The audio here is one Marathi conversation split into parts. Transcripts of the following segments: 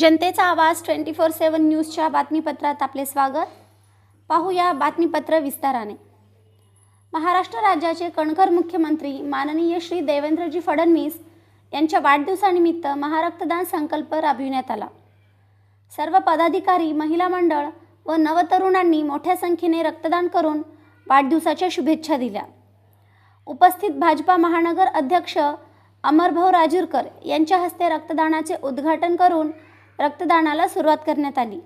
जनतेचा आवाज ट्वेंटी फोर सेवन न्यूजच्या बातमीपत्रात आपले स्वागत. पाहूया बातमीपत्र विस्ताराने. महाराष्ट्र राज्याचे कणखर मुख्यमंत्री माननीय श्री देवेंद्रजी फडणवीस यांच्या वाढदिवसानिमित्त महारक्तदान संकल्प राबविण्यात आला. सर्व पदाधिकारी महिला मंडळ व नवतरुणांनी मोठ्या संख्येने रक्तदान करून वाढदिवसाच्या शुभेच्छा दिल्या. उपस्थित भाजपा महानगर अध्यक्ष अमरभाऊ राजूरकर यांच्या हस्ते रक्तदानाचे उद्घाटन करून रक्तदानाला सुरुवात करण्यात आली.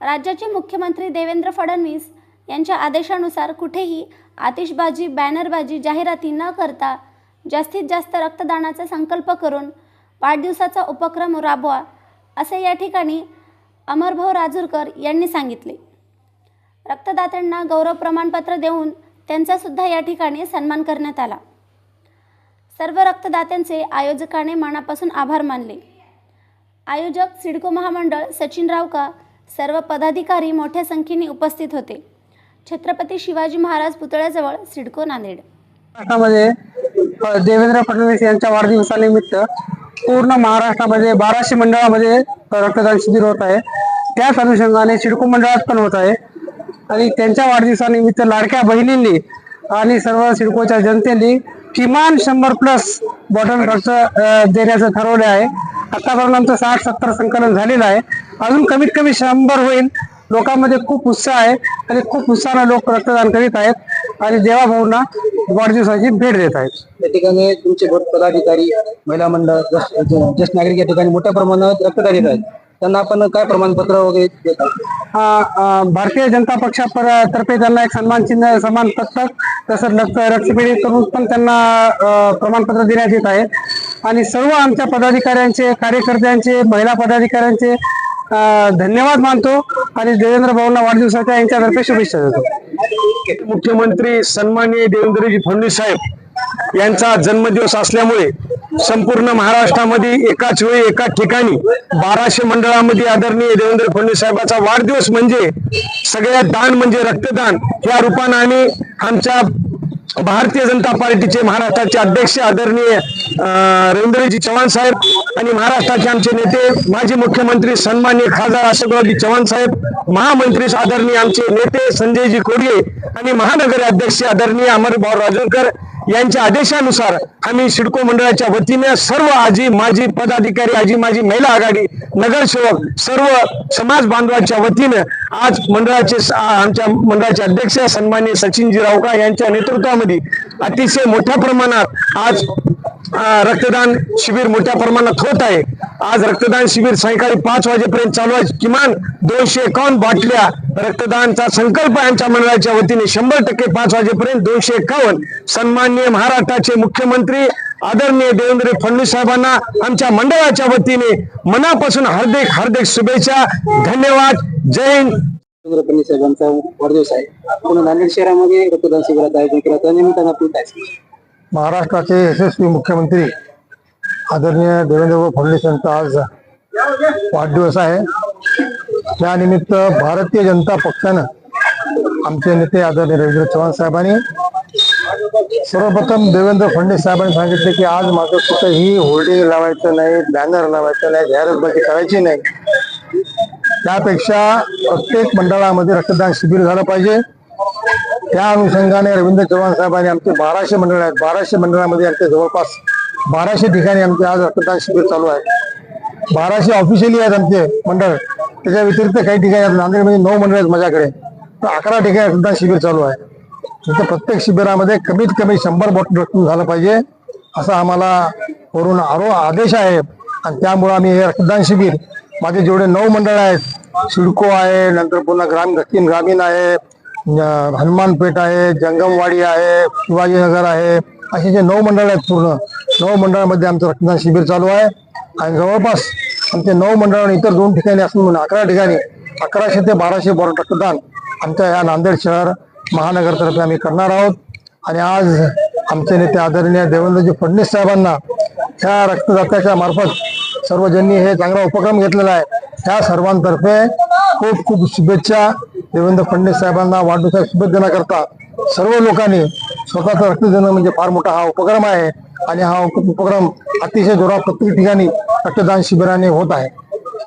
राज्याचे मुख्यमंत्री देवेंद्र फडणवीस यांच्या आदेशानुसार कुठेही आतिषबाजी बॅनरबाजी जाहिराती न करता जास्तीत जास्त रक्तदानाचा संकल्प करून वाढदिवसाचा उपक्रम राबवा असे या ठिकाणी अमरभाऊ राजूरकर यांनी सांगितले. रक्तदात्यांना गौरव प्रमाणपत्र देऊन त्यांचासुद्धा या ठिकाणी सन्मान करण्यात आला. सर्व रक्तदात्यांचे आयोजकाने मनापासून आभार मानले. आयोजक सिडको महामंडळ सचिन रावका सर्व पदाधिकारी मोठ्या संख्येने उपस्थित होते. छत्रपती शिवाजी महाराज पुतळ्याजवळ सिडको नांदेड. महाराष्ट्रामध्ये देवेंद्र फडणवीस यांच्या वाढदिवसानिमित्त पूर्ण महाराष्ट्रामध्ये बाराशे मंडळामध्ये रक्तदान शिबिर होत आहे. त्याच अनुषंगाने सिडको मंडळात पण होत आहे. आणि त्यांच्या वाढदिवसानिमित्त लाडक्या बहिणींनी आणि सर्व सिडकोच्या जनतेने किमान शंभर प्लस बॉटल रक्त देण्याचं ठरवलं आहे. आतापर्यंत आमचं साठ सत्तर संकलन झालेलं आहे. अजून कमीत कमी शंभर होईल. लोकांमध्ये खूप उत्साह आहे आणि खूप उत्साहाने लोक रक्तदान करीत आहेत आणि देवाभाऊंना वाढदिवसाची भेट देत आहेत. या ठिकाणी तुमचे भट पदाधिकारी महिला मंडळ ज्येष्ठ नागरिक या ठिकाणी मोठ्या प्रमाणात रक्तदान येत आहेत. त्यांना आपण काय प्रमाणपत्र वगैरे आ, भारतीय जनता पक्षातर्फे त्यांना एक सन्मान चिन्ह सन्मान पत्रक तसंच रक्त रक्तपेढी करून पण त्यांना प्रमाणपत्र देण्यात येत आहे. आणि सर्व आमच्या पदाधिकाऱ्यांचे कार्यकर्त्यांचे महिला पदाधिकाऱ्यांचे धन्यवाद मानतो आणि देवेंद्र भाऊंना वाढदिवसाच्या यांच्यातर्फे शुभेच्छा देतो. मुख्यमंत्री सन्माननीय देवेंद्रजी फडणवीस साहेब यांचा जन्मदिवस असल्यामुळे संपूर्ण महाराष्ट्रामध्ये एकाच वेळी एका ठिकाणी बाराशे मंडळामध्ये आदरणीय देवेंद्र फडणवीस साहेबांचा वाढदिवस म्हणजे सगळ्यात दान म्हणजे रक्तदान. या रूपानं आम्ही आमच्या भारतीय जनता पार्टीचे महाराष्ट्राचे अध्यक्ष आदरणीय रवींद्रजी चव्हाण साहेब आणि महाराष्ट्राचे आमचे नेते माजी मुख्यमंत्री सन्मान्य खासदार अशोकरावजी चव्हाण साहेब महामंत्री आदरणीय आमचे नेते संजयजी कोडगे आणि महानगर अध्यक्ष आदरणीय अमरभाऊ राजूरकर यांच्या आदेशानुसार आम्ही सिडको मंडळाच्या वतीने सर्व आजी माजी पदाधिकारी आजी माजी महिला आघाडी नगरसेवक सर्व समाज बांधवांच्या वतीने आज मंडळाचे आमच्या मंडळाचे अध्यक्ष सन्मान्य सचिनजी रावका यांच्या नेतृत्वामध्ये अतिशय मोठ्या प्रमाणात आज रक्तदान शिबिर मोठ्या प्रमाणात होत आहे. आज रक्तदान शिबिर सायंकाळी पाच वाजेपर्यंत चालू आहे. किमान दोनशे एकावन्न बाटल्या रक्तदानचा संकल्प आमच्या मंडळाच्या वतीने शंभर टक्के पाच वाजेपर्यंत दोनशे एकावन्न सन्माननीय महाराष्ट्राचे मुख्यमंत्री आदरणीय देवेंद्र फडणवीस साहेबांना आमच्या मंडळाच्या वतीने मनापासून हार्दिक हार्दिक शुभेच्छा. धन्यवाद. जय हिंद. देवेंद्र फडणवीस साहेबांचा वाढदिवस आहे. पूर्ण नांदेड शहरामध्ये रक्तदान शिबिराचं आयोजन केलं त्या निमित्तानं? महाराष्ट्राचे यशस्वी मुख्यमंत्री आदरणीय देवेंद्र फडणवीस यांचा आज वाढदिवस आहे. त्यानिमित्त भारतीय जनता पक्षानं आमचे नेते आदरणीय रवींद्र चव्हाण साहेबांनी सर्वप्रथम देवेंद्र फडणवीस साहेबांनी सांगितले की आज माझं कुठंही होर्डिंग लावायचं नाही बॅनर लावायचं नाही जाहिरातबाजी करायची नाही. त्यापेक्षा प्रत्येक मंडळामध्ये रक्तदान शिबिर झालं पाहिजे. त्या अनुषंगाने रवींद्र चव्हाण साहेबांनी आमचे बाराशे मंडळ आहेत. बाराशे मंडळामध्ये आमच्या जवळपास बाराशे ठिकाणी आमचे आज रक्तदान शिबिर चालू आहे. बाराशे ऑफिशियली आहेत आमचे मंडळ. त्याच्या व्यतिरिक्त काही ठिकाणी आहेत. नांदेडमध्ये नऊ मंडळ आहेत माझ्याकडे. तर अकरा ठिकाणी रक्तदान शिबिर चालू आहे. तिथं प्रत्येक शिबिरामध्ये कमीत कमी शंभर बॉटल रक्तदान झालं पाहिजे असा आम्हाला वरून आरो आदेश आहे. आणि त्यामुळे आम्ही हे रक्तदान शिबिर माझे जेवढे नऊ मंडळ आहेत सिडको आहे नंतर पुन्हा ग्राम दक्षिण ग्रामीण आहे हनुमानपेठ आहे जंगमवाडी आहे शिवाजीनगर आहे असे जे नऊ मंडळ आहेत पूर्ण नऊ मंडळामध्ये आमचं रक्तदान शिबिर चालू आहे. आणि जवळपास आमचे नऊ मंडळ आणि इतर दोन ठिकाणी असून म्हणून अकरा ठिकाणी अकराशे ते बाराशे बॉटल रक्तदान आमच्या या नांदेड शहर महानगरतर्फे आम्ही करणार आहोत. आणि आज आमचे नेते आदरणीय देवेंद्रजी फडणवीस साहेबांना ह्या रक्तदात्याच्या मार्फत सर्वजणी हे चांगला उपक्रम घेतलेला आहे. त्या सर्वांतर्फे खूप खूप शुभेच्छा देवेंद्र फडणवीस साहेबांना वाढदिवसाच्या शुभेच्छा देण्याकरता. सर्व लोकांनी स्वतःचं रक्त देणं म्हणजे फार मोठा हा उपक्रम आहे. आणि हा उपक्रम अतिशय जोरात प्रत्येक ठिकाणी रक्तदान शिबिराने होत आहे.